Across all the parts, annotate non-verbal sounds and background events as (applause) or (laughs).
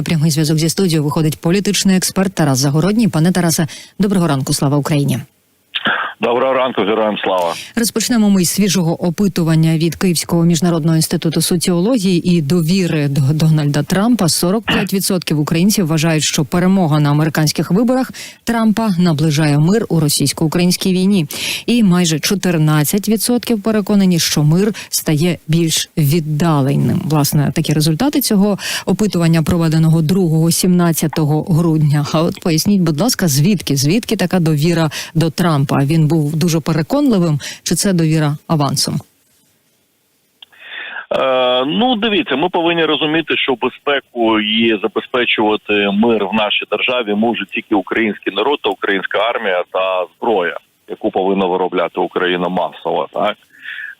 на прямий зв'язок зі студією виходить політичний експерт Тарас Загородній. Пане Тарасе, доброго ранку. Слава Україні. Доброго ранку, героям слава. Розпочнемо ми з свіжого опитування від Київського міжнародного інституту соціології і довіри до Дональда Трампа. 45% українців вважають, що перемога на американських виборах Трампа наближає мир у російсько-українській війні, і майже 14% переконані, що мир стає більш віддаленим. Власне, такі результати цього опитування проведеного 2-17 грудня. А от поясніть, будь ласка, звідки звідки така довіра до Трампа? Він був дуже переконливим, чи це довіра авансом? Е, ну, дивіться, ми повинні розуміти, що безпеку і забезпечувати мир в нашій державі може тільки український народ та українська армія та зброя, яку повинна виробляти Україна масово, так.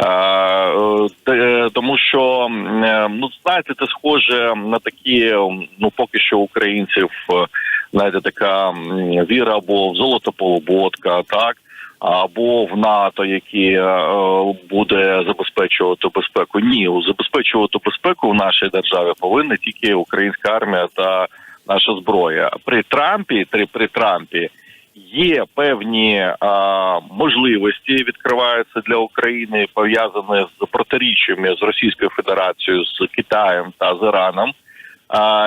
Е, те- тому що е, ну знаєте, це схоже на такі, ну поки що українців, е, знаєте, така віра або в золотополуботка, так або в НАТО, які е, буде забезпечувати безпеку. Ні, забезпечувати безпеку в нашій державі повинна тільки українська армія та наша зброя. При Трампі, при, при Трампі є певні а, можливості, відкриваються для України, пов'язані з протиріччями з Російською Федерацією, з Китаєм та з Іраном.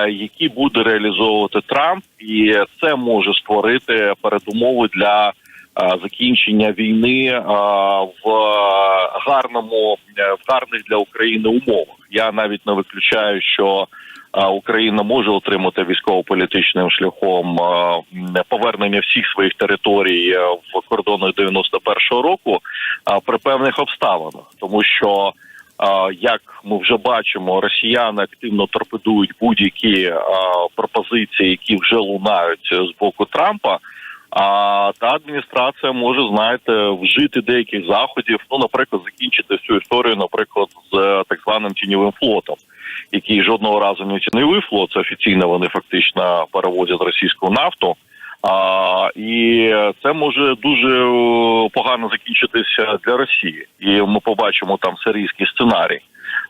Які буде реалізовувати Трамп, і це може створити передумови для закінчення війни в гарному е, в гарних для України умовах. Я навіть не виключаю, що Україна може отримати військово-політичним шляхом повернення всіх своїх територій е, в кордони 91-го року при певних обставинах, тому що. Як ми вже бачимо, росіяни активно торпедують будь-які пропозиції, які вже лунають з боку Трампа. А та адміністрація може, знаєте, вжити деяких заходів. Ну, наприклад, закінчити всю історію, наприклад, з е, так званим тіньовим флотом, який жодного разу не тіньовий флот. Це офіційно вони фактично перевозять російську нафту. А, і це може дуже е, погано закінчитися для Росії, і ми побачимо там сирійський сценарій.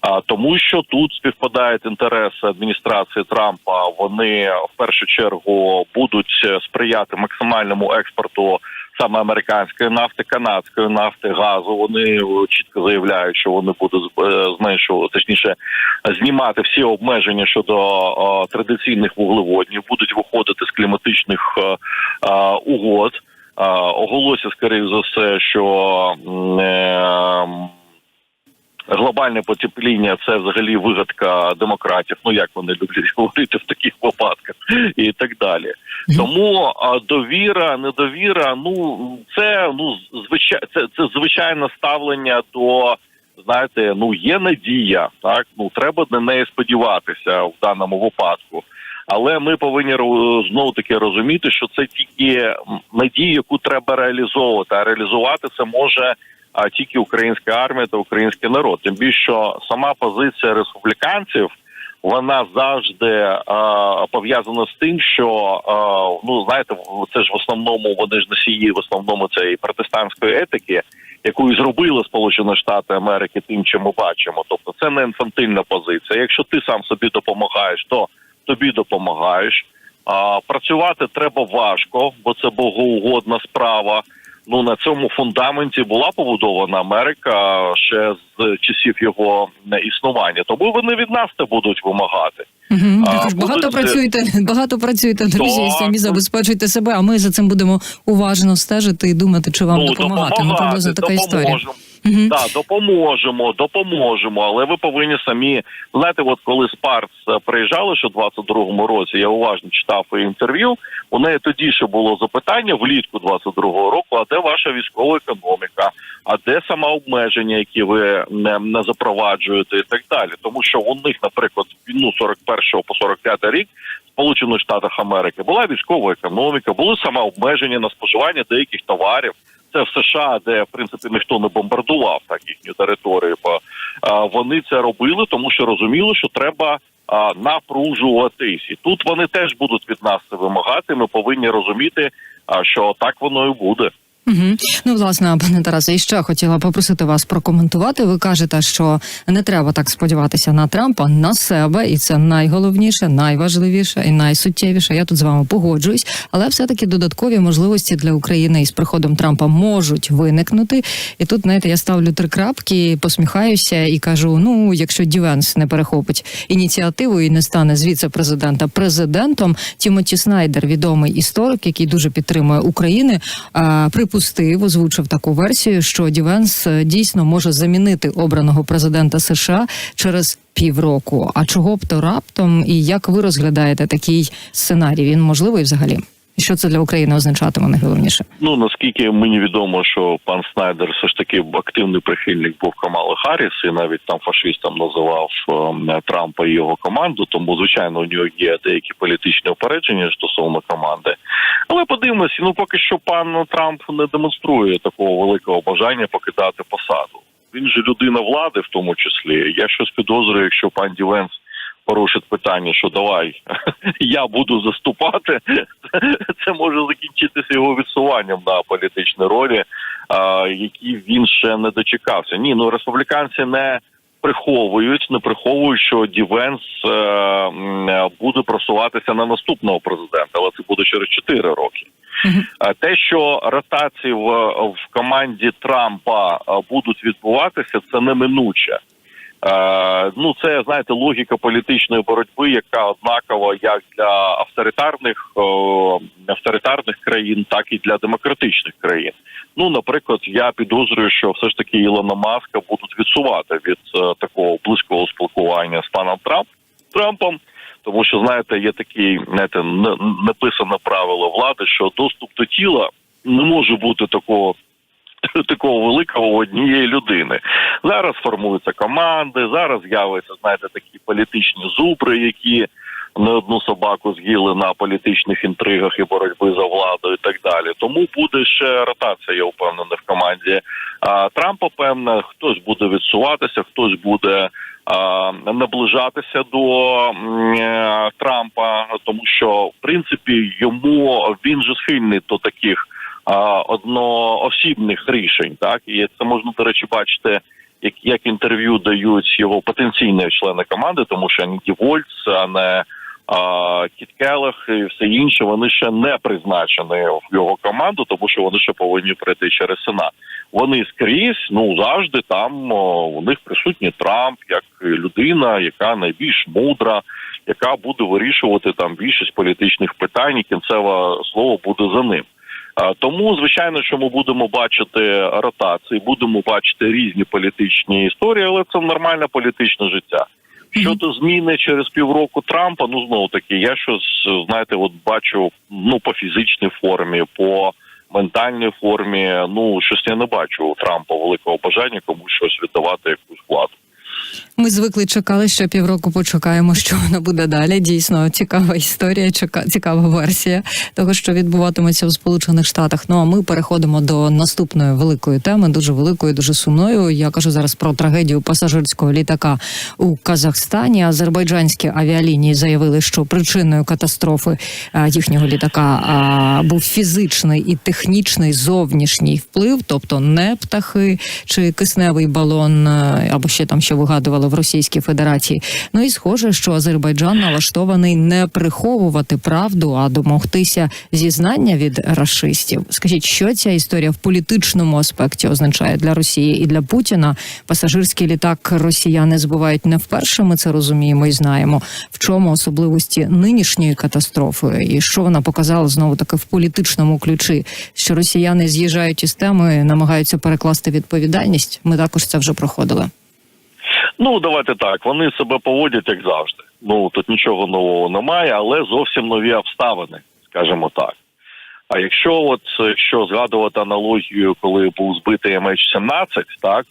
А тому, що тут співпадають інтереси адміністрації Трампа. Вони в першу чергу будуть сприяти максимальному експорту саме американської нафти, канадської нафти, газу. Вони е, чітко заявляють, що вони будуть е, зменшувати, точніше знімати всі обмеження щодо е, традиційних вуглеводнів, будуть виходити з кліматичних е, е, угод. Е, Оголосять, скоріше за все, що е, глобальне потепління це взагалі вигадка демократів. Ну як вони люблять (laughs) говорити в таких випадках, і так далі. Тому а, довіра, недовіра, ну це ну звичай, це, це звичайне ставлення до. Знаєте, ну є надія, так ну треба на неї сподіватися в даному випадку. Але ми повинні знову таки розуміти, що це тільки надія, яку треба реалізовувати. А реалізувати це може а тільки українська армія та український народ. Тим більше що сама позиція республіканців вона завжди а, пов'язана з тим, що а, ну знаєте, це ж в основному вони ж носії в основному цієї протестантської етики, яку і зробили Сполучені Штати Америки, тим, що ми бачимо. Тобто, це не інфантильна позиція. Якщо ти сам собі допомагаєш, то тобі допомагаєш. А працювати треба важко, бо це богоугодна справа. Ну на цьому фундаменті була побудована Америка ще з часів його існування. Тому вони від нас це будуть вимагати. Угу. А, Також багато будуть- працюєте, багато працюєте, друзі, і самі забезпечуйте себе. А ми за цим будемо уважно стежити і думати, чи вам допомагати. Ну, приблизно така історія. Допоможемо. Мгм. Да, допоможемо, допоможемо, але ви повинні самі знаєте, от коли Спарц е, приїжджали, що в 22-му році я уважно читав інтерв'ю. У неї тоді ще було запитання влітку 22-го року: а де ваша військова економіка? А де самообмеження, які ви не, не запроваджуєте, і так далі? Тому що у них, наприклад, ну 41 по 45 рік. Сполучених Штатах Америки була військова економіка, були самообмеження на споживання деяких товарів. Це в США, де в принципі ніхто не бомбардував так їхню територію. Бо вони це робили, тому що розуміли, що треба напружуватись. І тут вони теж будуть від нас це вимагати. Ми повинні розуміти, що так воно і буде. Угу. Ну, власне, пане Тарасе, і ще хотіла попросити вас прокоментувати. Ви кажете, що не треба так сподіватися на Трампа, на себе, і це найголовніше, найважливіше і найсуттєвіше. Я тут з вами погоджуюсь, але все-таки додаткові можливості для України із приходом Трампа можуть виникнути. І тут, знаєте, я ставлю три крапки, посміхаюся і кажу: ну, якщо Дівенс не перехопить ініціативу і не стане з віце-президента президентом, Тімоті Снайдер, відомий історик, який дуже підтримує Україну, а, припустив, озвучив таку версію, що Дівенс е, дійсно може замінити обраного президента США через півроку. А чого б то раптом, і як ви розглядаєте такий сценарій? Він можливий взагалі? Що це для України означатиме найголовніше? Ну наскільки мені відомо, що пан Снайдер все ж таки активний прихильник був Камали Харріс, і навіть там фашистом називав е, Трампа і його команду. Тому звичайно у нього є деякі політичні опередження стосовно команди. Але подивимося, ну поки що пан Трамп не демонструє такого великого бажання покидати посаду. Він же людина влади, в тому числі. Я щось підозрюю, якщо пан Дівенс порушить питання, що давай (laughs) я буду заступати, (laughs) це може закінчитися його відсуванням на політичні ролі, які він ще не дочекався. Ні, ну республіканці не приховують, не приховують, що Дівенс е, буде просуватися на наступного президента, але це буде через 4 роки. А Те, що ротації в, в команді Трампа будуть відбуватися, це неминуче. Е, ну, це знаєте, логіка політичної боротьби, яка однакова як для авторитарних авторитарних країн, так і для демократичних країн. Ну, наприклад, я підозрюю, що все ж таки Ілона Маска будуть відсувати від е, такого близького спілкування з паном Трамп Трампом. Тому що знаєте, є такий знаєте, не- написане правило влади, що доступ до тіла не може бути такого (laughs) такого великого однієї людини. Зараз формуються команди, зараз з'являються, знаєте, такі політичні зубри, які не одну собаку з'їли на політичних інтригах і боротьби за владу і так далі. Тому буде ще ротація, я впевнений, в команді а, Трампа. Певне, хтось буде відсуватися, хтось буде. Наближатися до е, Трампа, тому що в принципі йому він же схильний до таких а, одноосібних рішень. Так і це можна до речі бачити, як, як інтерв'ю дають його потенційні члени команди, тому що Нікі Вольц, а не а, Кіт Келех і все інше, вони ще не призначені в його команду, тому що вони ще повинні пройти через сенат. Вони скрізь, ну завжди там о, у них присутній Трамп як людина, яка найбільш мудра, яка буде вирішувати там більшість політичних питань. і Кінцеве слово буде за ним. Тому, звичайно, що ми будемо бачити ротації, будемо бачити різні політичні історії, але це нормальне політичне життя. Щодо зміни через півроку Трампа, ну знову таки, я щось знаєте, от бачу ну по фізичній формі, по ментальній формі. Ну щось я не бачу у Трампа великого бажання комусь щось віддавати якусь владу. Ми звикли чекали, що півроку почекаємо, (laughs) що воно буде далі. Дійсно, цікава історія, цікава версія того, що відбуватиметься в Сполучених Штатах. Ну а ми переходимо до наступної великої теми, дуже великої, дуже сумною. Я кажу зараз про трагедію пасажирського літака у Казахстані. Азербайджанські авіалінії заявили, що причиною катастрофи їхнього літака був фізичний і технічний зовнішній вплив, тобто не птахи чи кисневий балон, е, або ще там що вигадували в Російській Федерації. Ну і схоже, що Азербайджан налаштований не приховувати правду, а домогтися зізнання від рашистів. Скажіть, що ця історія в політичному аспекті означає для Росії і для Путіна? Пасажирський літак росіяни збивають не вперше. Ми це розуміємо і знаємо. В чому особливості нинішньої катастрофи, і що вона показала знову таки в політичному ключі, що росіяни з'їжджають із теми, намагаються перекласти відповідальність. Ми також це вже проходили. Ну давайте так. Вони себе поводять як завжди. Ну тут нічого нового немає, але зовсім нові обставини, скажімо так. А якщо от що згадувати аналогію, коли був збитий MH17, так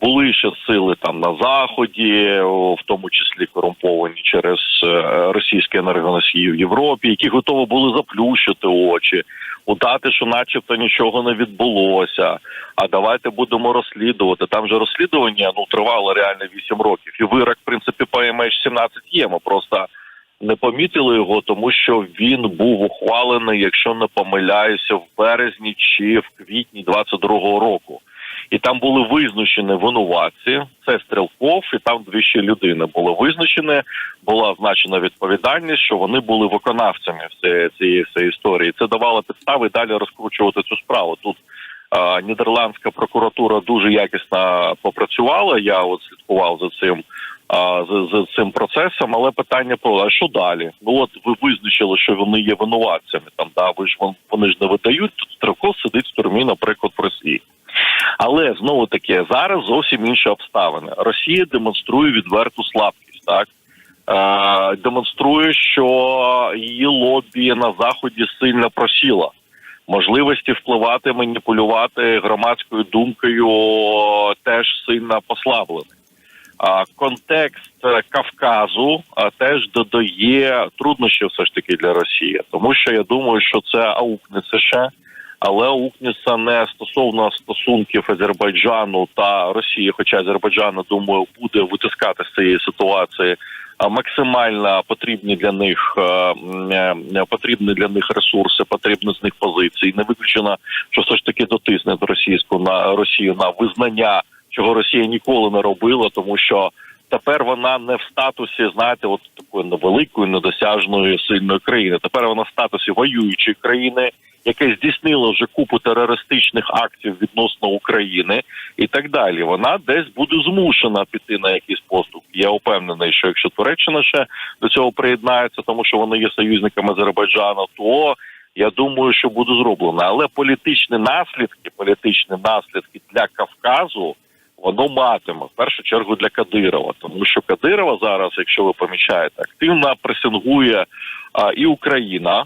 були ще сили там на заході, в тому числі корумповані через е, російські енергоносії в Європі, які готові були заплющити очі, удати, що, начебто, нічого не відбулося. А давайте будемо розслідувати. Там же розслідування ну тривало реально 8 років, і вирок, в принципі, по MH17 є. Ми просто Не помітили його, тому що він був ухвалений, якщо не помиляюся, в березні чи в квітні 22-го року. І там були визначені винуватці. Це Стрелков, і там дві ще людини були визначені. Була означена відповідальність, що вони були виконавцями всієї цієї всієї історії. Це давало підстави далі розкручувати цю справу. Тут а, нідерландська прокуратура дуже якісно попрацювала. Я от слідкував за цим. За, за цим процесом, але питання про а що далі? Ну от ви визначили, що вони є винуватцями. Там да ви ж вон- вони ж не видають. Тут Стрелков сидить в тюрмі, наприклад, в Росії. Але знову таки зараз зовсім інші обставини. Росія демонструє відверту слабкість, так е, демонструє, що її лобі на заході сильно просіла. Можливості впливати, маніпулювати громадською думкою теж сильно послаблені. А контекст Кавказу теж додає труднощів все ж таки для Росії, тому що я думаю, що це аукнеться ще, але аукнеться не стосовно стосунків Азербайджану та Росії, хоча Азербайджан, думаю, буде витискати з цієї ситуації максимально потрібні для них е, е, потрібні для них ресурси, потрібні з них позиції. Не виключено, що все ж таки дотисне російську на Росію на визнання, чого Росія ніколи не робила, тому що. Тепер вона не в статусі, знаєте, от такої невеликої, недосяжної сильної країни. Тепер вона в статусі воюючої країни, яка здійснила вже купу терористичних актів відносно України і так далі. Вона десь буде змушена піти на якийсь поступки. Я упевнений, що якщо Туреччина ще до цього приєднається, тому що вони є союзниками Азербайджану, то я думаю, що буде зроблено. Але політичні наслідки, політичні наслідки для Кавказу. Воно матиме в першу чергу для Кадирова, тому що Кадирова зараз, якщо ви помічаєте, активно пресингує а, і Україна,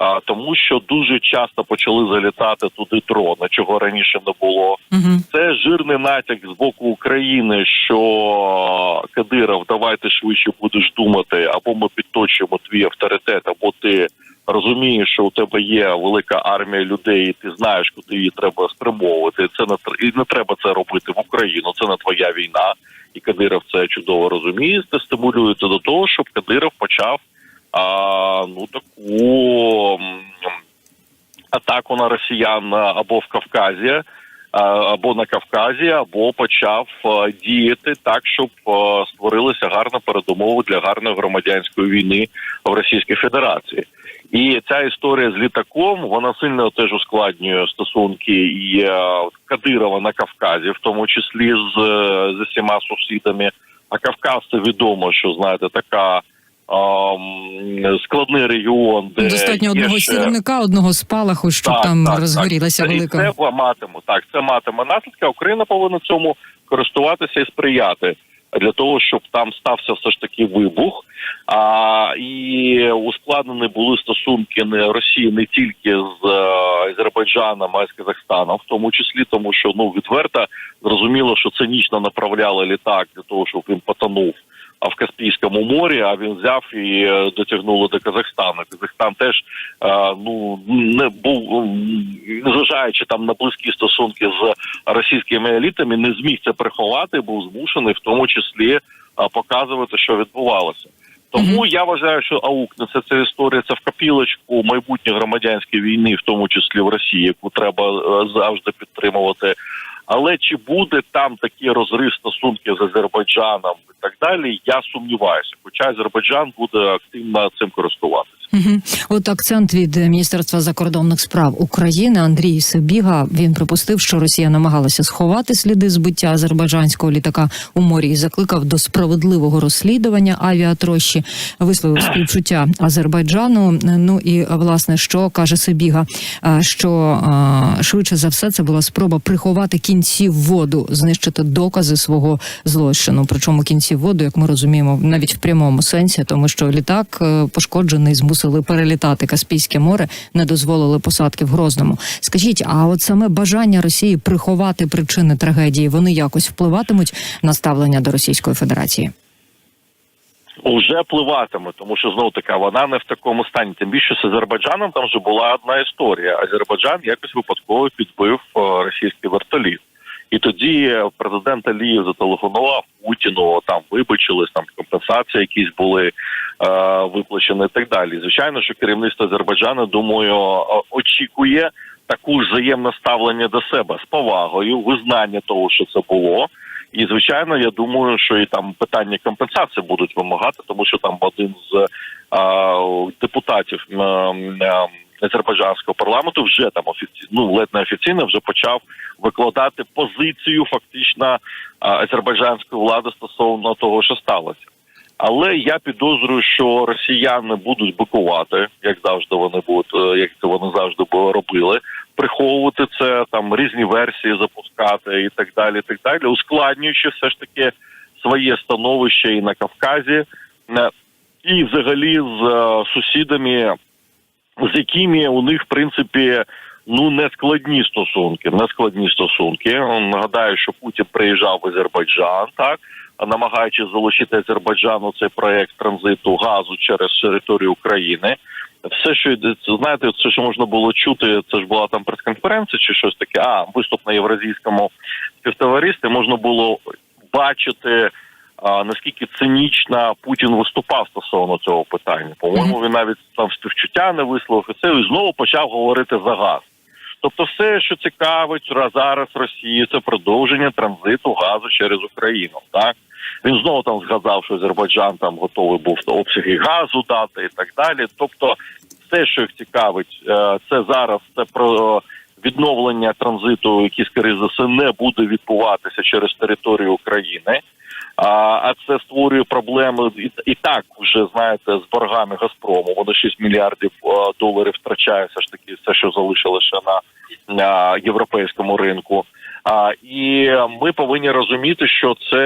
а, тому що дуже часто почали залітати туди дрони, чого раніше не було. Угу. Це жирний натяк з боку України, що Кадиров, давайте швидше будеш думати, або ми підточуємо твій авторитет, або ти розумієш, що у тебе є велика армія людей, і ти знаєш, куди її треба спрямовувати. Це не і не треба це робити в Україну. Це не твоя війна, і Кадиров це чудово розуміє. Це стимулюється до того, щоб Кадиров почав а, ну таку атаку на росіян або в Кавказі. Або на Кавказі, або почав діяти так, щоб а, створилися гарна передумови для гарної громадянської війни в Російській Федерації. І ця історія з літаком вона сильно теж ускладнює стосунки і е, Кадирова на Кавказі, в тому числі з, е, з усіма сусідами. А Кавказ це відомо, що знаєте, така складний регіон, де Достатньо одного ще... сірника, одного спалаху, щоб там розгорілася так. велика. І це матиме так. Це матиме наслідки. Україна повинна цьому користуватися і сприяти для того, щоб там стався все ж таки вибух. А і ускладнені були стосунки не Росії не тільки з е, Азербайджаном, а й з Казахстаном, в тому числі, тому що ну відверто зрозуміло, що цинічно направляли літак для того, щоб він потонув. А в Каспійському морі, а він взяв і е, дотягнули до Казахстану. Казахстан теж е, ну не був, незважаючи там на близькі стосунки з російськими елітами, не зміг це приховати, був змушений в тому числі е, показувати, що відбувалося. Тому я вважаю, що аукнеться ця історія це в копілочку майбутньої громадянської війни, в тому числі в Росії, яку треба завжди підтримувати. Але чи буде там такі розрив стосунків з Азербайджаном і так далі, я сумніваюся. Хоча Азербайджан буде активно цим користуватися. От акцент від Міністерства закордонних справ України Андрій Сибіга. Він припустив, що Росія намагалася сховати сліди збиття азербайджанського літака у морі і закликав до справедливого розслідування авіатрощі, висловив співчуття Азербайджану. Ну і власне, що каже Сибіга, що швидше за все це була спроба приховати кінці воду, знищити докази свого злочину. Причому кінці воду, як ми розуміємо, навіть в прямому сенсі, тому що літак е, пошкоджений, змусили перелітати Каспійське море, не дозволили посадки в Грозному. Скажіть, а от саме бажання Росії приховати причини трагедії, вони якось впливатимуть на ставлення до Російської Федерації? Вже впливатиме, тому що знов таки вона не в такому стані. Тим більше з Азербайджаном там вже була одна історія. Азербайджан якось випадково підбив е, російський вертоліт. І тоді президент Алієв зателефонував Путіну, там вибачились, там компенсації якісь були е, виплачені і так далі. Звичайно, що керівництво Азербайджану, думаю, очікує таку ж взаємне ставлення до себе з повагою, визнання того, що це було. І звичайно, я думаю, що і там питання компенсації будуть вимагати, тому що там один з е, депутатів е, е, азербайджанського парламенту вже там офіційно, ну ледь не офіційно вже почав викладати позицію фактично е, азербайджанської влади стосовно того, що сталося. Але я підозрюю, що росіяни будуть бикувати, як завжди вони будуть, е, як це вони завжди робили, приховувати це, там різні версії запускати і так далі. і так далі, ускладнюючи все ж таки своє становище і на Кавказі, і взагалі з е, сусідами, з якими у них в принципі ну не складні стосунки, не складні стосунки. Нагадаю, що Путін приїжджав в Азербайджан, так намагаючись залучити Азербайджан у цей проект транзиту газу через територію України. Все, що знаєте, все, що можна було чути, це ж була там прес-конференція чи щось таке. А виступ на євразійському співтоваристві можна було бачити. А наскільки цинічно Путін виступав стосовно цього питання? По-моєму, він навіть там співчуття не висловив і це і знову почав говорити за газ. Тобто, все, що цікавить ра- зараз Росію, це продовження транзиту газу через Україну. Так він знову там згадав, що Азербайджан там готовий був обсяги газу дати і так далі. Тобто, все, що їх цікавить, е, це зараз це про відновлення транзиту, який скоріше за все не буде відбуватися через територію України. А, це створює проблеми і, і так вже знаєте з боргами Газпрому. Воно 6 мільярдів доларів втрачає все ж таки все, що залишили ще на, на європейському ринку. А і ми повинні розуміти, що це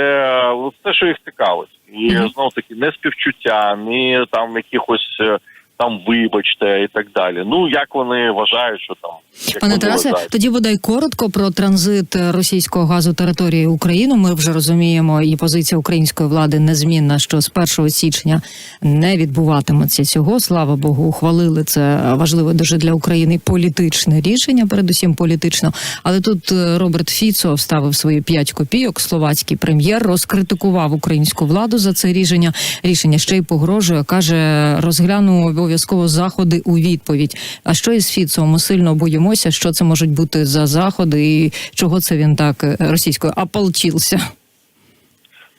те, що їх цікавить, і знов таки не співчуття, ні там якихось е, там вибачте і так далі. Ну як вони вважають, що там як Пане Тарасе, вважають. тоді бодай коротко про транзит російського газу території України. Ми вже розуміємо, і позиція української влади незмінна, що з 1 січня не відбуватиметься цього. Слава Богу, ухвалили це важливе дуже для України політичне рішення, передусім політично. Але тут е, Роберт Фіцо вставив свої 5 копійок. Словацький прем'єр розкритикував українську владу за це рішення. Рішення ще й погрожує. каже, розгляну обов'язково заходи у відповідь. А що із Фіцо? Ми сильно боїмося, що це можуть бути за заходи, і чого це він так е, російською ополчився.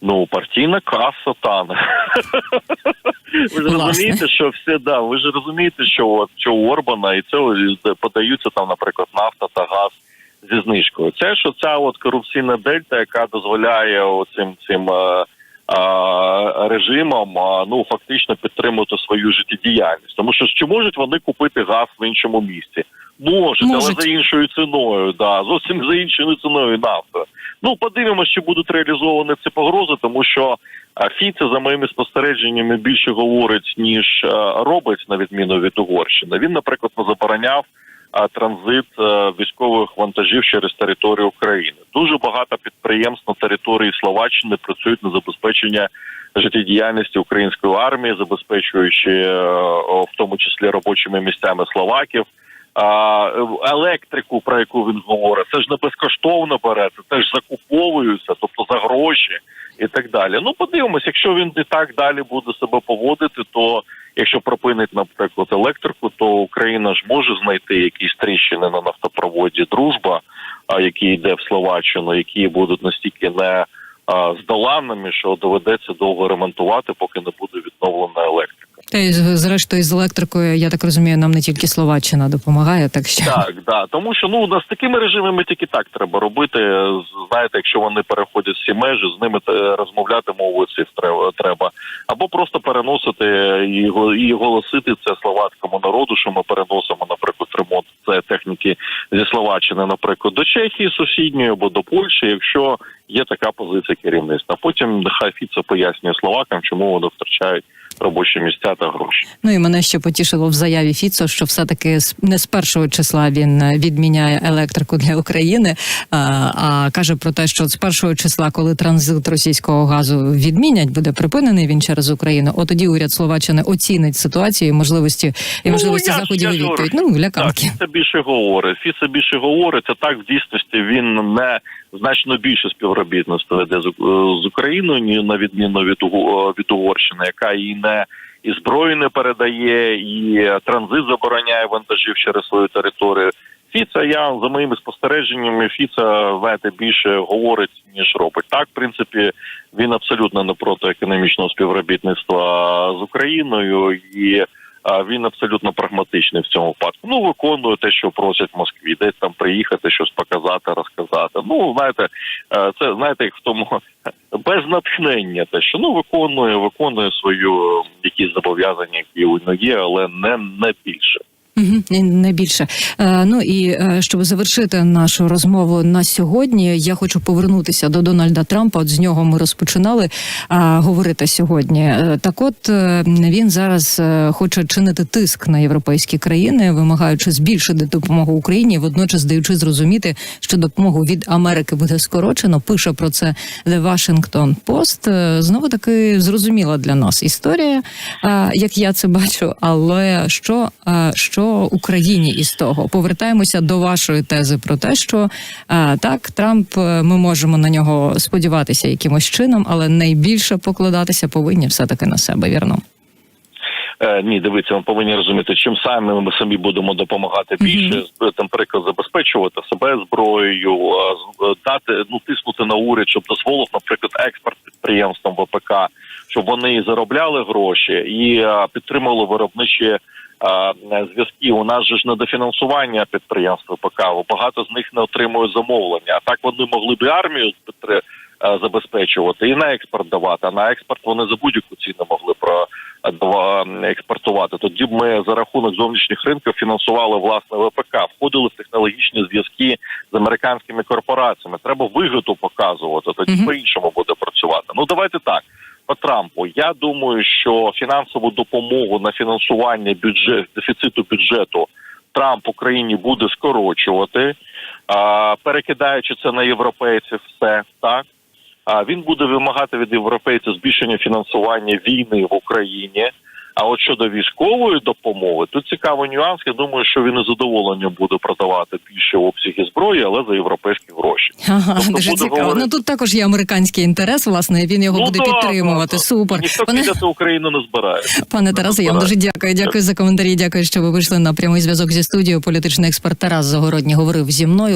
Ну, партійна каса тане. (laughs) Ви ж розумієте, що все да, ви ж розумієте, що що у Орбана і це подаються там, наприклад, нафта та газ зі знижкою. Це що ця от корупційна дельта, яка дозволяє цим цим е, е, режимам е, ну фактично підтримувати свою життєдіяльність. Тому що чи можуть вони купити газ в іншому місці? Можуть, але за іншою ціною, да, зовсім за іншою ціною нафтою. Ну, подивимося, чи будуть реалізовані ці погрози, тому що а, Фіце, за моїми спостереженнями, більше говорить, ніж е, робить, на відміну від Угорщини. Він, наприклад, не забороняв транзит е, військових вантажів через територію України. Дуже багато підприємств на території Словаччини працюють на забезпечення життєдіяльності української армії, забезпечуючи е, в тому числі робочими місцями словаків. Електрику, про яку він говорить, це ж не безкоштовно береться, це ж закуповуються, тобто за гроші і так далі. Ну, подивимось, якщо він і так далі буде себе поводити, то якщо припинить, наприклад, електрику, то Україна ж може знайти якісь тріщини на нафтопроводі дружба, а які йде в Словаччину, які будуть настільки не а, здоланними, що доведеться довго ремонтувати, поки не буде відновлена електрика. Та й зрештою з електрикою, я так розумію, нам не тільки Словаччина допомагає, так що Так, да. Тому що ну з такими режимами тільки так треба робити. Знаєте, якщо вони переходять всі межі, з ними е, розмовляти мовою цифр треба-. Або просто переносити і, і голосити це словацькому народу, що ми переносимо, наприклад, ремонт це техніки зі Словаччини, наприклад, до Чехії сусідньої або до Польщі, якщо є така позиція керівництва. Потім нехай Фіцо пояснює словакам, чому вони втрачають робочі місця та гроші. Ну і мене ще потішило в заяві Фіцо, що все таки не з першого числа він е, відміняє електрику для України, а, а каже про те, що з першого числа, коли транзит російського газу відмінять, буде припинений він через Україну. От тоді уряд Словаччини оцінить ситуацію, і можливості і можливості я ж- заходів відповідь. Ну ляканки. Фіце більше говорить. Фіце більше говорить. А так в дійсності він не значно більше співробітництва веде з, Україною, ні на відміну від від Угорщини, яка і не і зброю не передає, і транзит забороняє вантажів через свою територію. Фіца, я за моїми спостереженнями, Фіца знаєте, більше говорить ніж робить. Так, в принципі, він абсолютно не проти економічного співробітництва з Україною і. Він абсолютно прагматичний в цьому випадку. Ну виконує те, що просять в Москві, десь там приїхати, щось показати, розказати. Ну знаєте, е, це знаєте, як в тому (laughs) без натхнення, те, що ну виконує, виконує свою якісь зобов'язання, які у нього є, але не, не більше. Не більше. Е, ну і е, щоб завершити нашу розмову на сьогодні, я хочу повернутися до Дональда Трампа. От з нього ми розпочинали е, говорити сьогодні. Так, от він зараз хоче чинити тиск на європейські країни, вимагаючи збільшити допомогу Україні, водночас даючи зрозуміти, що допомогу від Америки буде скорочено. Пише про це The Washington Post. Знову таки зрозуміла для нас історія, як я це бачу. Але що, е, що Україні із того? Повертаємося до вашої тези про те, що е, так Трамп, е, ми можемо на нього сподіватися якимось чином, але найбільше покладатися повинні все таки на себе. Вірно. Е, ні, дивіться, ми повинні розуміти, чим саме ми самі будемо допомагати більше, з- наприклад, забезпечувати себе зброєю, дати ну тиснути на уряд, щоб дозволив, наприклад, експорт підприємствам ВПК, щоб вони заробляли гроші і підтримували виробничі. Е, Зв'язки у нас же ж недофінансування підприємств ВПК, багато з них не отримують замовлення. А так вони могли б і армію е, забезпечувати і на експорт давати. А на експорт вони за будь-яку ціну могли про е, експортувати. Тоді б ми за рахунок зовнішніх ринків фінансували власне ВПК, входили в технологічні зв'язки з американськими корпораціями. Треба вигоду показувати. Тоді по іншому буде працювати. Ну давайте так. Я думаю, що фінансову допомогу на фінансування бюджет дефіциту бюджету Трамп Україні буде скорочувати, перекидаючи це на європейців, все так. Він буде вимагати від європейців збільшення фінансування війни в Україні. А от щодо військової допомоги, тут цікавий нюанс. Я думаю, що він із задоволенням буде продавати більше обсяги зброї, але за європейські гроші. Ага, Тобто дуже цікаво. говорити- Ну тут також є американський інтерес. Власне, він його буде так, підтримувати. так. Супер. Ніхто Пане, кидати Україну не збирає. пане Тарасе, я вам дуже дякую. Дякую за коментарі. Дякую, що ви вийшли на прямий зв'язок зі студією. Політичний експерт Тарас Загородній говорив зі мною.